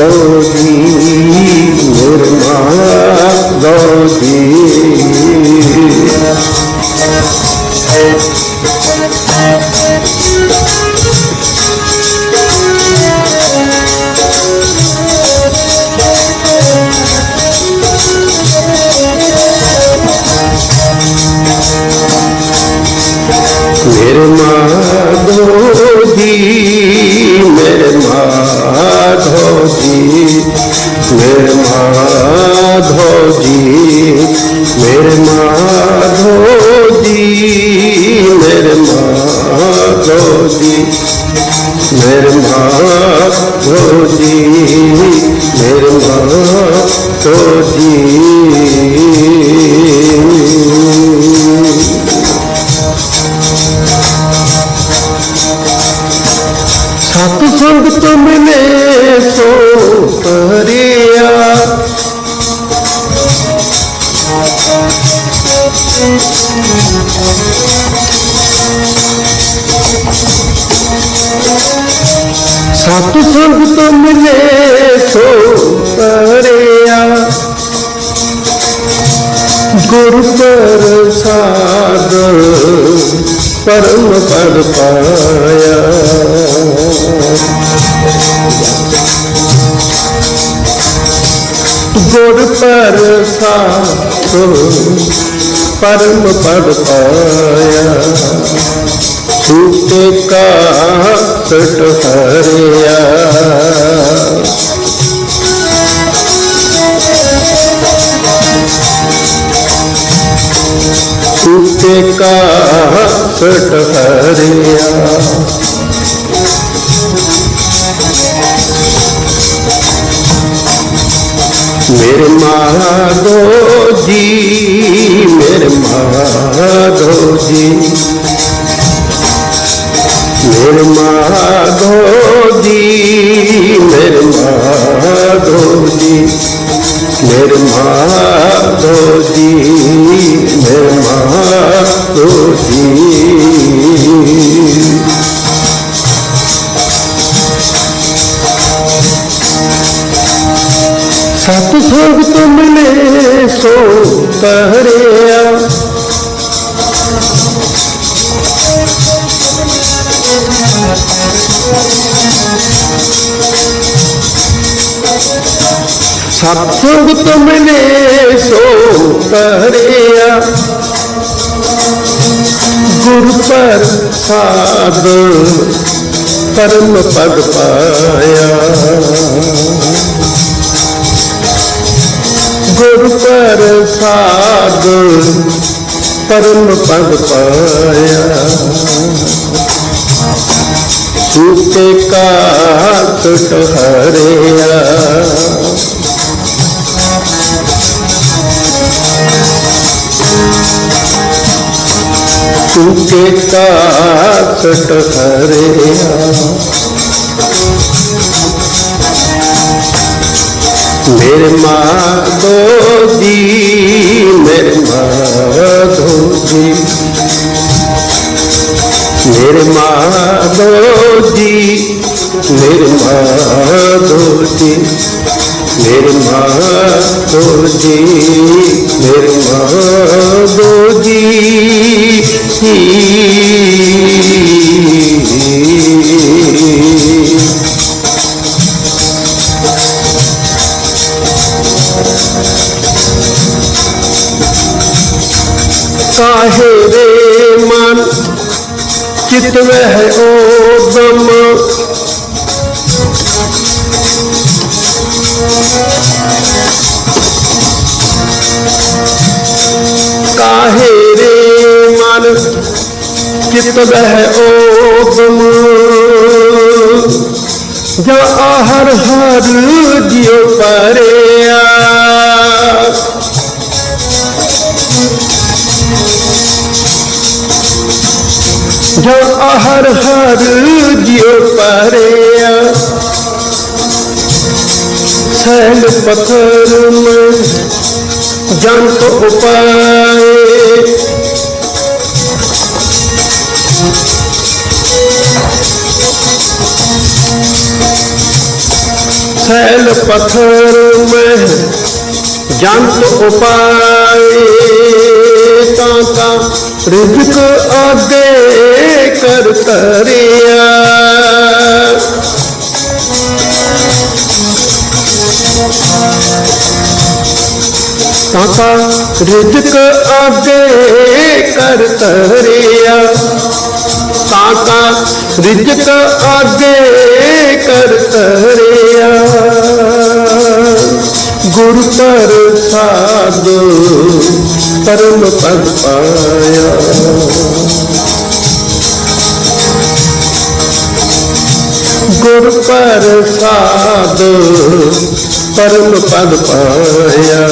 go. ਸਤ ਸੰਗ ਤੋਂ ਮਿਲੇ ਸੋ ਤਰਿਆ ਗੁਰ ਪ੍ਰਸਾਦ ਪਰਮ ਪਦ ਪਾਇਆ। ਗੁਰ ਪ੍ਰਸਾਦ ਪਰਮ ਪਦ ਪਾਇਆ। ਛੂਟੇ ਕਾ ਸਟ ਹਰਿਆ। ਛੂਟੇ ਕਾ ਸਟ ਹਰਿਆ। मेरे माधो जी मेरे माधो जी मेरे माधो जी मेरे माधो जी मेरे माधो जी ਗੁਰ ਪ੍ਰਸਾਦ ਪਰਮ ਪਦ ਪਾਇਆ। ਗੁਰ ਪ੍ਰਸਾਦ ਪਰਮ ਪਦ ਪਾਇਆ। ਸੂਤੇ ਕਾਟ ਹਰਿਆ ਚੁਕੇ ਕਾਸਟ ਹਰਿਆ ਮੇਰੇ ਮਾਧੋ ਜੀ ਮੇਰੇ ਮਾਧੋ ਜੀ ਮੇਰੇ ਮਾਧੋ ਜੀ ਮੇਰੇ ਮਾਧੋ ਜੀ নির্মোজি নির্মোজি काहे रे मन चित में है ओ ब्रह्म ਚਿਤ ਬਹਿ ਓਦਮ ਜਾ ਹਰ ਹਰ ਜਿਉ ਪਰਿਆ। ਜੋ ਹਰ ਹਰ ਜਿਉ ਪਰਿਆ। ਸੈਲ ਪਥਰ ਮੈਂ ਜੰਤ ਉਪਾਏ। ਸੈਲ ਪਥਰ ਮੈਂ ਜੰਤ ਉਪਾਏ ਤਾਂ ਤਾਂ ਰਿਜਕ ਆਦੇ ਕਰ ਤਰਿਆ। ਤਾਂ ਤਾਂ ਰਿਜਕ ਆਦੇ ਕਰ ਤਰਿਆ ਤਾਂ ਤਾਂ ਰਿਜਕ ਆਦੇ ਕਰ ਤਰਿਆ ਗੁਰ ਪ੍ਰਸਾਦ ਪਰਮ ਪਦ ਪਾਇਆ। ਗੁਰ ਪ੍ਰਸਾਦ ਪਰਮ ਪਦ ਪਾਇਆ।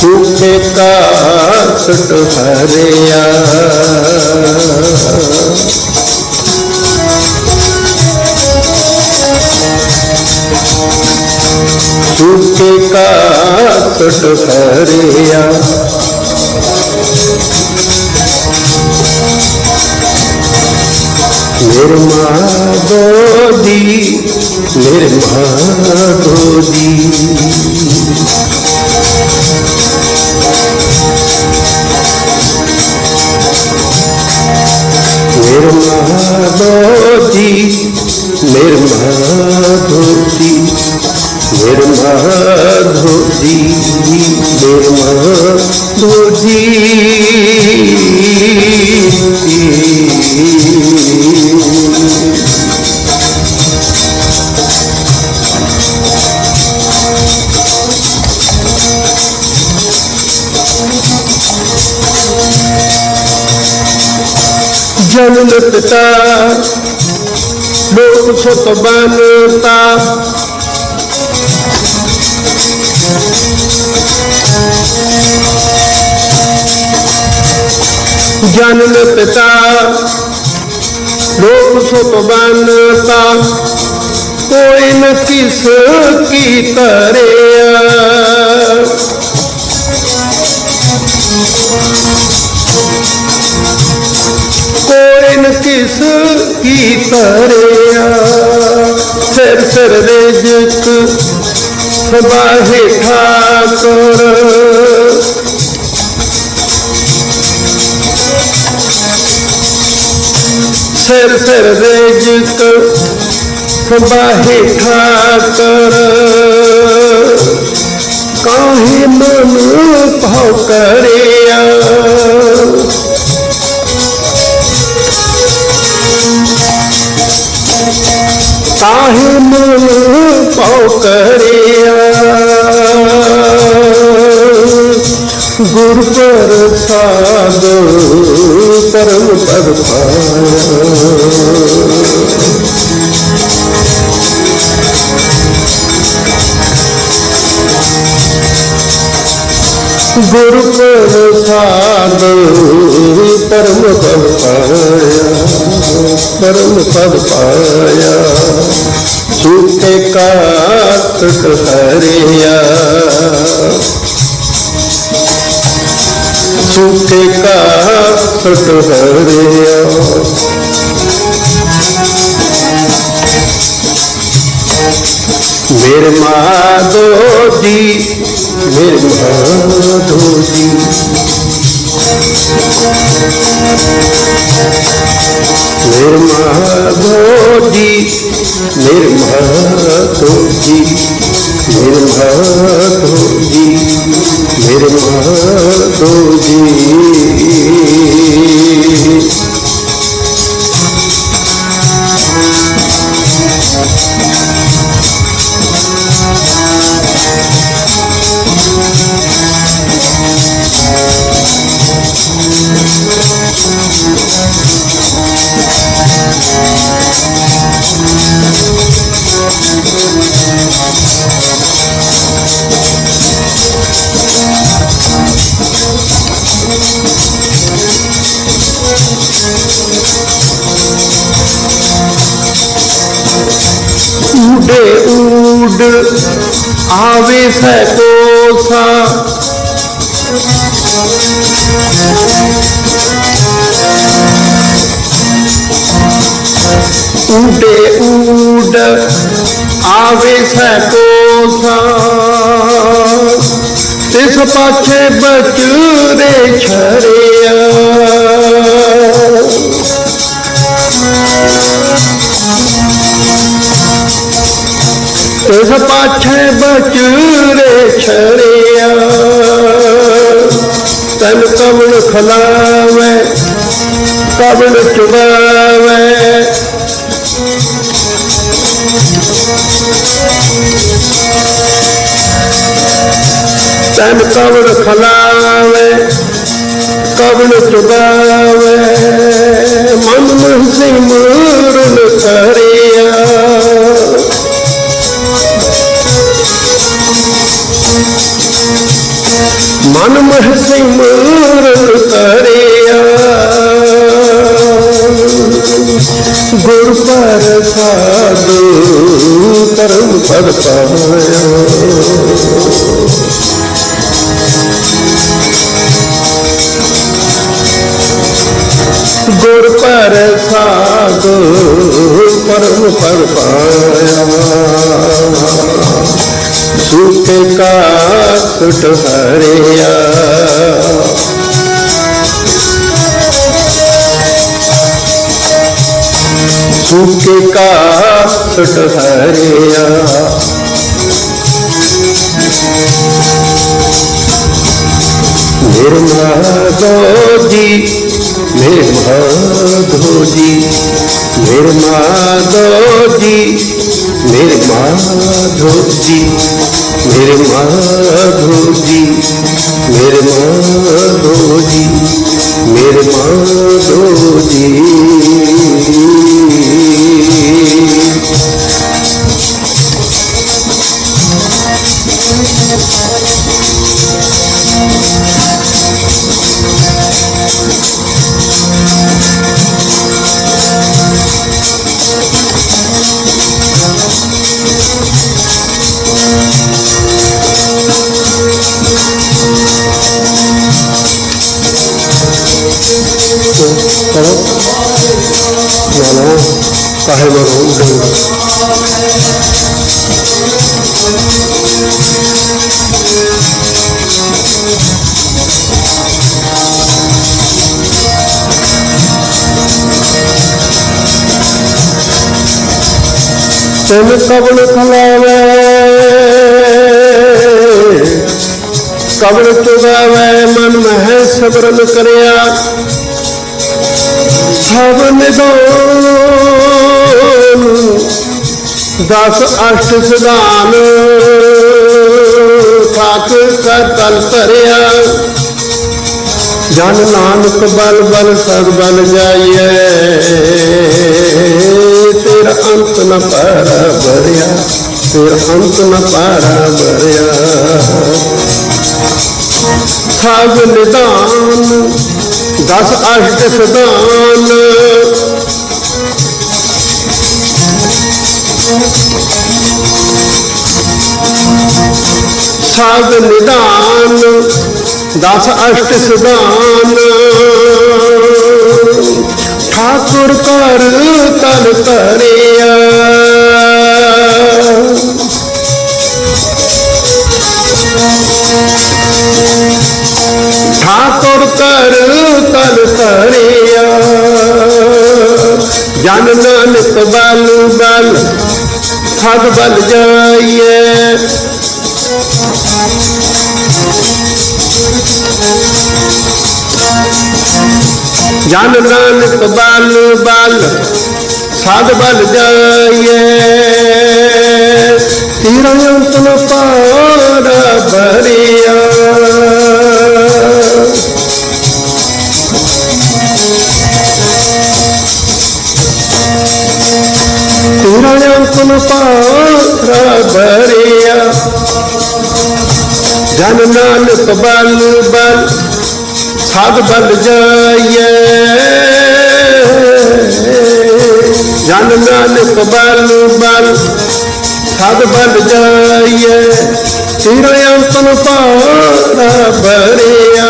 ਸੁਖੇ ਕਾਟ ਹਰਿਆ। ਸੁਖੇ ਕਾਟ ਹਰਿਆ। ਨਿਰਮਾ ਦੋਦੀ ਨਿਰਮਾ ਦੋਦੀ ਜਨਮ ਪਿਤਾ ਲੋਕ ਸੁਤ ਬਨਤਾ ਜਨਮ ਪਿਤਾ ਲੋਕ ਸੁਤ ਬਨਤਾ ਕੋਈ ਨ ਕਿਸ ਕੀ ਤਰਿਆ ਕੋਈ ਨ ਕਿਸ ਕੀ ਤਰਿਆ ਸਿਰ ਸਿਰ ਦੇ ਜਿਤ ਸਬਾਹੇ ਠਾਕੁਰ। ਸਿਰ ਸਿਰ ਦੇ ਸਬਾਹੇ ਠਾਕੁਰ। ਕਾਹੇ ਮਨ ਭਾਉ ਕਰਿਆ? ਕਾਹੇ ਮਨ ਪਾਉ ਕਰਿਆ। ਗੁਰ ਪ੍ਰਸਾਦ ਪਰਮ ਪਦ ਪਾਇਆ ਗੁਰ ਪ੍ਰਸਾਦ ਪਰਮ ਪਦ ਪਾਇਆ ਪਰਮ ਪਦ ਪਾਇਆ ਸੁਖੇ ਕਾਟ ਹਰਿਆ ਸੁਖੇ ਕਾਟ ਹਰਿਆ ਨਿਰਮਾ ਦੋਦੀ ਨਿਰਮਾ ਦੋਦੀ ਨਿਰਮਾ ਦੋਦੀ ਨਿਰਮਾ ਸੈ ਕੋਸਾ। ਊਡੇ ਊਡ ਆਵੇ ਸੈ ਕੋਸਾ। ਤਿਸ ਪਾਛੇ ਬਚੂਰੇ ਛਰਿਆ। ਪਾਛੇ ਬਚੂਰੇ ਛਰਿਆ ਤਨ ਕਵਣ ਖਲਾਵੇ, ਕਵਣ ਚੁਬਾਵੇ। ਤਨ ਕਵਣ ਖਲਾਵੇ, ਕਵਣ ਚੁਬਾਵੇ। ਮਨ ਮਨ ਸਿਮਰਨ ਮਨ ਮਹ ਸਿਮਰਨ ਕਰਿਆ ਗੁਰ ਪ੍ਰਸਾਦ ਕਰਮ ਫਲ ਪਾਇਆ ਗੁਰ ਪ੍ਰਸਾਦ ਪਰਮ ਪਦ ਪਾਇਆ ਸੁਟ ਹਰਿਆ ਸੁਖ ਕਾ ਸੁਟ ਹਰਿਆ ਨਿਰਮਾ ਜੀ ਨਿਰਮਾ ਜੀ ਨਿਰਮਾ ਜੀ ਨਿਰਮਾ ਜੀ ਨਿਰਮਾ ਜੀ ਨਿਰਮਾ ਸਾਹਿਬ ਰੋਡ ਤਨ ਕਬਲ ਖਲਾਵੇ ਕਬਲ ਚੁਗਾਵੇ ਮਨ ਮਹਿ ਸਬਰਨ ਕਰਿਆ। ਸਭ ਨਿਦਾਨ ਦਸ ਅਸ਼ਟ ਸਿਧਾਨ ਠਾਕ ਕਰ ਤਲ ਧਰਿਆ। ਜਨ ਨਾਨਕ ਬਲ ਬਲ ਸਦ ਬਲ ਜਾਈਏ ਤੇਰਾ ਅੰਤ ਨ ਪਾਰਾ ਬਰਿਆ ਤੇਰਾ ਅੰਤ ਨ ਪਾਰਾ ਬਰਿਆ ਸਭ ਨਿਦਾਨ ਦਸ ਅਸ਼ਟ ਸਿਧਾਨ ਸਭ ਨਿਦਾਨ ਦਸ ਅਸ਼ਟ ਸਿਧਾਨ। ਠਾਕੁਰ ਕਰ ਤਨ ਧਰਿਆ। ਠਾਕੁਰ ਕਰ ਤਨ ਧਰਿਆ। ਜਨ ਨਾਨਕ ਬਲ ਬਲ ਸਦ ਬਲ ਜਾਈਏ। ਜਨ ਨਾਨਕ ਬਲ ਬਲ ਸਾਧ ਬਲ ਜਾਈਏ। ਤੇਰਾ ਅੰਤ ਨ ਪਾਰਾ ਭਰਿਆ। ਜਨ ਨਾਨਕ ਬਲ ਬਲ ਸਦ ਬਲ ਜਾਈਏ ਜਨ ਨਾਨਕ ਬਲ ਬਲ ਛਾਦ ਬਲ ਜਾਈਏ ਤੇਰਾ ਅੰਤਨ ਪਾਰਾ ਬਰਿਆ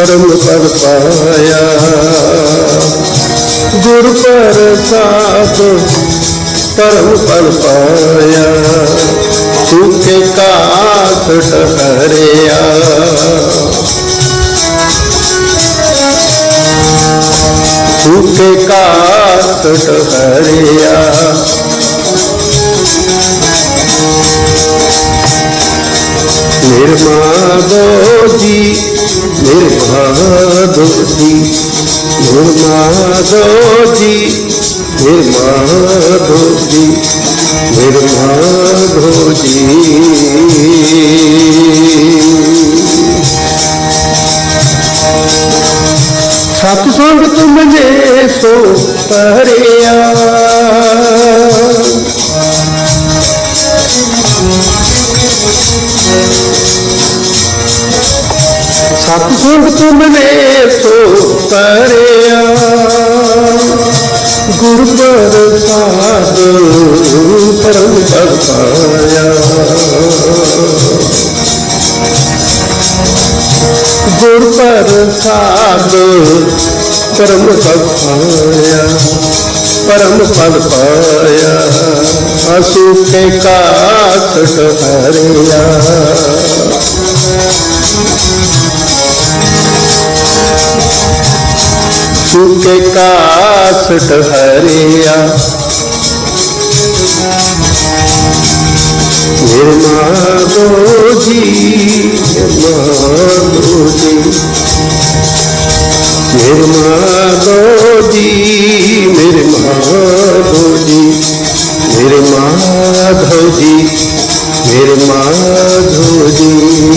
ਪਰਮ ਪਦ ਪਾਇਆ। ਗੁਰ ਪ੍ਰਸਾਦ ਪਰਮ ਪਦ ਪਾਇਆ। ਸੁਖ ਕਾਟ ਟਹਰਿਆ। ਸੁਖ ਕਾਟ ਟਹਰਿਆ। ਨਿਰਮਾਦੋ ਜੀ ਨਿਰਮਾਦੋ ਜੀ ਨਿਰਮਾਦੋ ਜੀ ਨਿਰਮਾਦੋ ਜੀ ਨਿਰਮਾਦੋ ਜੀ। ਸਤ ਸੰਗ ਤੁਮਨੇ ਸੋ ਪਰਿਆ ਹਰਿਆ ਅਸੂਤੇ ਕਾਟਟ ਹਰਿਆ ਸੁਕੇ ਕਾਸਟ ਹਰਿਆ ਨਿਰਮਾਦੋ ਜੀ ਨਿਰਮਾਦੋ ਜੀ ਨਿਰਮਾਦੋ ਜੀ ਨਿਰਮਾਦੋ ਜੀ ਨਿਰਮਾਦੋ ਜੀ ਨਿਰਮਾਦੋ ਜੀ